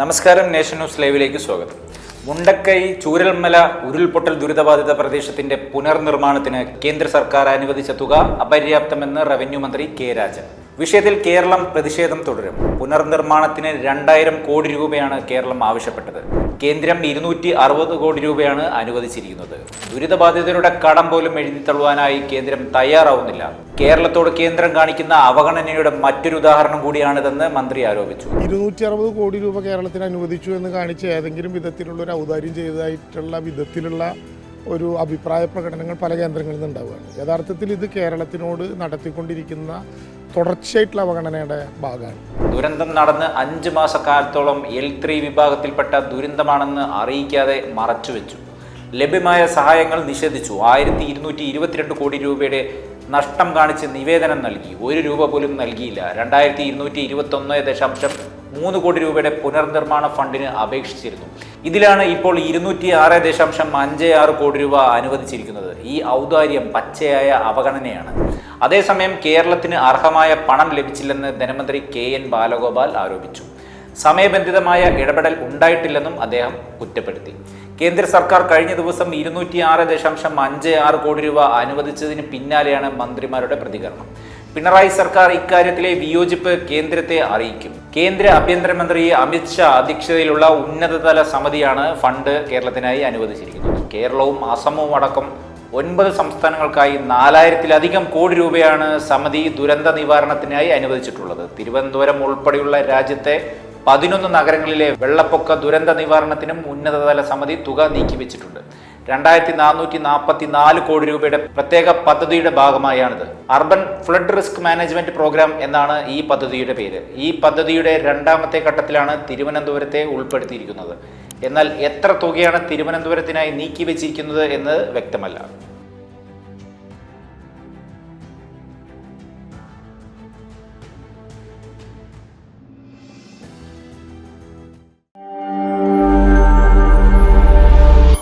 നമസ്കാരം nation news ലൈവിലേക്ക് സ്വാഗതം. മുണ്ടക്കൈ ചൂരൽമല ഉരുൾപൊട്ടൽ ദുരിതബാധിത പ്രദേശത്തിന്റെ പുനർനിർമ്മാണത്തിന് കേന്ദ്ര സർക്കാർ അനുവദിച്ച തുക അപര്യാപ്തമെന്ന് റവന്യൂ മന്ത്രി കെ രാജൻ. വിഷയത്തിൽ കേരളം പ്രതിഷേധം തുടരും. പുനർനിർമ്മാണത്തിന് രണ്ടായിരം കോടി രൂപയാണ് കേരളം ആവശ്യപ്പെട്ടത്. കേന്ദ്രം ഇരുന്നൂറ്റി അറുപത് കോടി രൂപയാണ് അനുവദിച്ചിരിക്കുന്നത്. ദുരിതബാധിതരുടെ കടം പോലും എഴുതിത്തള്ളുവാനായി കേന്ദ്രം തയ്യാറാവുന്നില്ല. കേരളത്തോട് കേന്ദ്രം കാണിക്കുന്ന അവഗണനയുടെ മറ്റൊരു ഉദാഹരണം കൂടിയാണിതെന്ന് മന്ത്രി ആരോപിച്ചു. ഇരുന്നൂറ്റി അറുപത് കോടി രൂപ കേരളത്തിന് അനുവദിച്ചു എന്ന് കാണിച്ച് ഏതെങ്കിലും വിധത്തിലുള്ള ഒരു ഔദാര്യം ചെയ്തതായിട്ടുള്ള വിധത്തിലുള്ള ഒരു അഭിപ്രായ പ്രകടനങ്ങൾ പല കേന്ദ്രങ്ങളിൽ നിന്ന് ഉണ്ടാവുകയാണ്. യഥാർത്ഥത്തിൽ ഇത് കേരളത്തിനോട് നടത്തിക്കൊണ്ടിരിക്കുന്ന തുടർച്ചയായിട്ടുള്ള അവഗണനയുടെ ഭാഗമാണ്. ദുരന്തം നടന്ന് അഞ്ച് മാസക്കാലത്തോളം എൽ ത്രീ വിഭാഗത്തിൽപ്പെട്ട ദുരന്തമാണെന്ന് അറിയിക്കാതെ മറച്ചുവെച്ചു. ലഭ്യമായ സഹായങ്ങൾ നിഷേധിച്ചു. ആയിരത്തി ഇരുന്നൂറ്റി ഇരുപത്തിരണ്ട് കോടി രൂപയുടെ നഷ്ടം കാണിച്ച് നിവേദനം നൽകി. ഒരു രൂപ പോലും നൽകിയില്ല. രണ്ടായിരത്തി ഇരുന്നൂറ്റി ഇരുപത്തൊന്ന് ദശാംശം മൂന്ന് കോടി രൂപയുടെ പുനർനിർമ്മാണ ഫണ്ടിന് അപേക്ഷിച്ചിരുന്നു. ഇതിലാണ് ഇപ്പോൾ ഇരുന്നൂറ്റി ആറ് ദശാംശം അഞ്ച് ആറ് കോടി രൂപ അനുവദിച്ചിരിക്കുന്നത്. ഈ ഔദാര്യം പച്ചയായ അവഗണനയാണ്. അതേസമയം കേരളത്തിന് അർഹമായ പണം ലഭിച്ചില്ലെന്ന് ധനമന്ത്രി കെ എൻ ബാലഗോപാൽ ആരോപിച്ചു. സമയബന്ധിതമായ ഇടപെടൽ ഉണ്ടായിട്ടില്ലെന്നും അദ്ദേഹം കുറ്റപ്പെടുത്തി. കേന്ദ്ര സർക്കാർ കഴിഞ്ഞ ദിവസം ഇരുന്നൂറ്റി ആറ് ദശാംശം അഞ്ച് ആറ് കോടി രൂപ അനുവദിച്ചതിന് പിന്നാലെയാണ് മന്ത്രിമാരുടെ പ്രതികരണം. പിണറായി സർക്കാർ ഇക്കാര്യത്തിലെ വിയോജിപ്പ് കേന്ദ്രത്തെ അറിയിക്കും. കേന്ദ്ര ആഭ്യന്തരമന്ത്രി അമിത് ഷാ അധ്യക്ഷതയിലുള്ള ഉന്നതതല സമിതിയാണ് ഫണ്ട് കേരളത്തിനായി അനുവദിച്ചിരിക്കുന്നത്. കേരളവും അസമവും അടക്കം ഒൻപത് സംസ്ഥാനങ്ങൾക്കായി നാലായിരത്തിലധികം കോടി രൂപയാണ് സമിതി ദുരന്ത നിവാരണത്തിനായി അനുവദിച്ചിട്ടുള്ളത്. തിരുവനന്തപുരം ഉൾപ്പെടെയുള്ള രാജ്യത്തെ പതിനൊന്ന് നഗരങ്ങളിലെ വെള്ളപ്പൊക്ക ദുരന്ത നിവാരണത്തിനും ഉന്നതതല സമിതി തുക നീക്കിവെച്ചിട്ടുണ്ട്. രണ്ടായിരത്തി നാനൂറ്റി നാൽപ്പത്തി നാല് കോടി രൂപയുടെ പ്രത്യേക പദ്ധതിയുടെ ഭാഗമായാണിത്. Urban flood risk management programme എന്നാണ് ഈ പദ്ധതിയുടെ പേര്. ഈ പദ്ധതിയുടെ രണ്ടാമത്തെ ഘട്ടത്തിലാണ് തിരുവനന്തപുരത്തെ ഉൾപ്പെടുത്തിയിരിക്കുന്നത്. എന്നാൽ എത്ര തുകയാണ് തിരുവനന്തപുരത്തിനായി നീക്കിവെച്ചിരിക്കുന്നത് എന്ന് വ്യക്തമല്ല.